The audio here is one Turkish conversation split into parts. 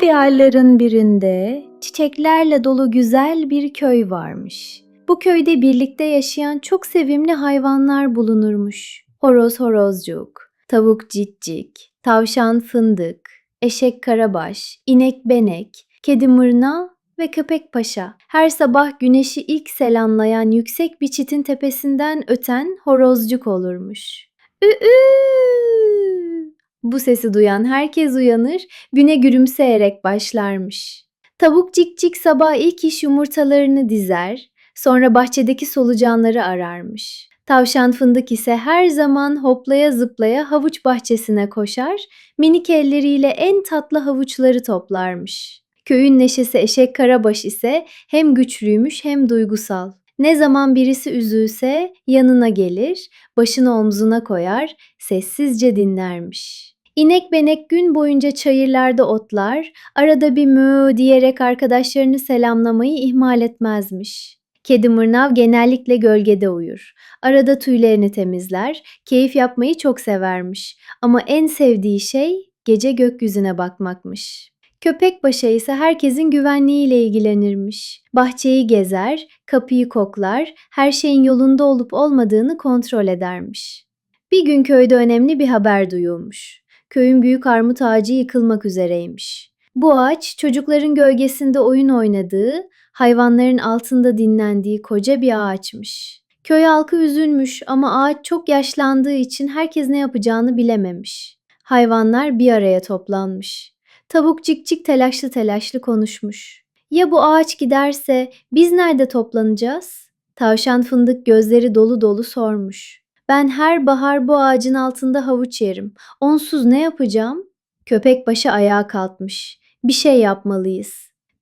diyarların birinde çiçeklerle dolu güzel bir köy varmış. Bu köyde birlikte yaşayan çok sevimli hayvanlar bulunurmuş. Horoz horozcuk, tavuk citcik, tavşan fındık, eşek karabaş, inek benek, kedi mırna ve köpek paşa. Her sabah güneşi ilk selamlayan yüksek bir çitin tepesinden öten horozcuk olurmuş. Ü-ü! Bu sesi duyan herkes uyanır, güne gülümseyerek başlarmış. Tavuk cikcik sabah ilk iş yumurtalarını dizer, sonra bahçedeki solucanları ararmış. Tavşan fındık ise her zaman hoplaya zıplaya havuç bahçesine koşar, minik elleriyle en tatlı havuçları toplarmış. Köyün neşesi eşek karabaş ise hem güçlüymüş hem duygusal. Ne zaman birisi üzülse yanına gelir, başını omzuna koyar, sessizce dinlermiş. İnek benek gün boyunca çayırlarda otlar, arada bir mö diyerek arkadaşlarını selamlamayı ihmal etmezmiş. Kedi mırnav genellikle gölgede uyur. Arada tüylerini temizler, keyif yapmayı çok severmiş. Ama en sevdiği şey gece gökyüzüne bakmakmış. Köpek başa ise herkesin güvenliğiyle ilgilenirmiş. Bahçeyi gezer, kapıyı koklar, her şeyin yolunda olup olmadığını kontrol edermiş. Bir gün köyde önemli bir haber duyulmuş. Köyün büyük armut ağacı yıkılmak üzereymiş. Bu ağaç çocukların gölgesinde oyun oynadığı, hayvanların altında dinlendiği koca bir ağaçmış. Köy halkı üzülmüş ama ağaç çok yaşlandığı için herkes ne yapacağını bilememiş. Hayvanlar bir araya toplanmış. Tavuk cikcik telaşlı telaşlı konuşmuş. Ya bu ağaç giderse biz nerede toplanacağız? Tavşan fındık gözleri dolu dolu sormuş. Ben her bahar bu ağacın altında havuç yerim. Onsuz ne yapacağım? Köpek başı ayağa kalkmış. Bir şey yapmalıyız.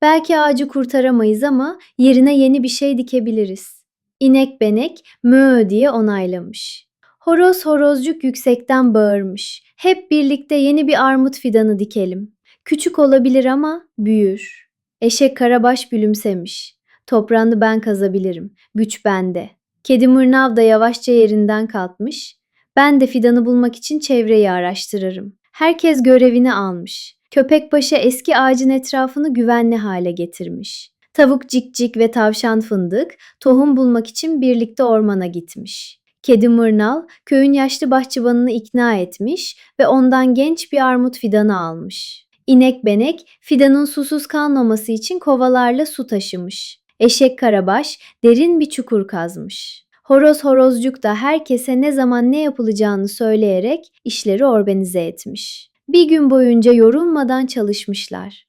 Belki ağacı kurtaramayız ama yerine yeni bir şey dikebiliriz. İnek benek mö diye onaylamış. Horoz horozcuk yüksekten bağırmış. Hep birlikte yeni bir armut fidanı dikelim. Küçük olabilir ama büyür. Eşek karabaş gülümsemiş. Toprağını ben kazabilirim. Güç bende. Kedi mırnav da yavaşça yerinden kalkmış. Ben de fidanı bulmak için çevreyi araştırırım. Herkes görevini almış. Köpek başı eski ağacın etrafını güvenli hale getirmiş. Tavuk cikcik ve tavşan fındık tohum bulmak için birlikte ormana gitmiş. Kedi mırnal köyün yaşlı bahçıvanını ikna etmiş ve ondan genç bir armut fidanı almış. İnek benek fidanın susuz kalmaması için kovalarla su taşımış. Eşek karabaş derin bir çukur kazmış. Horoz horozcuk da herkese ne zaman ne yapılacağını söyleyerek işleri organize etmiş. Bir gün boyunca yorulmadan çalışmışlar.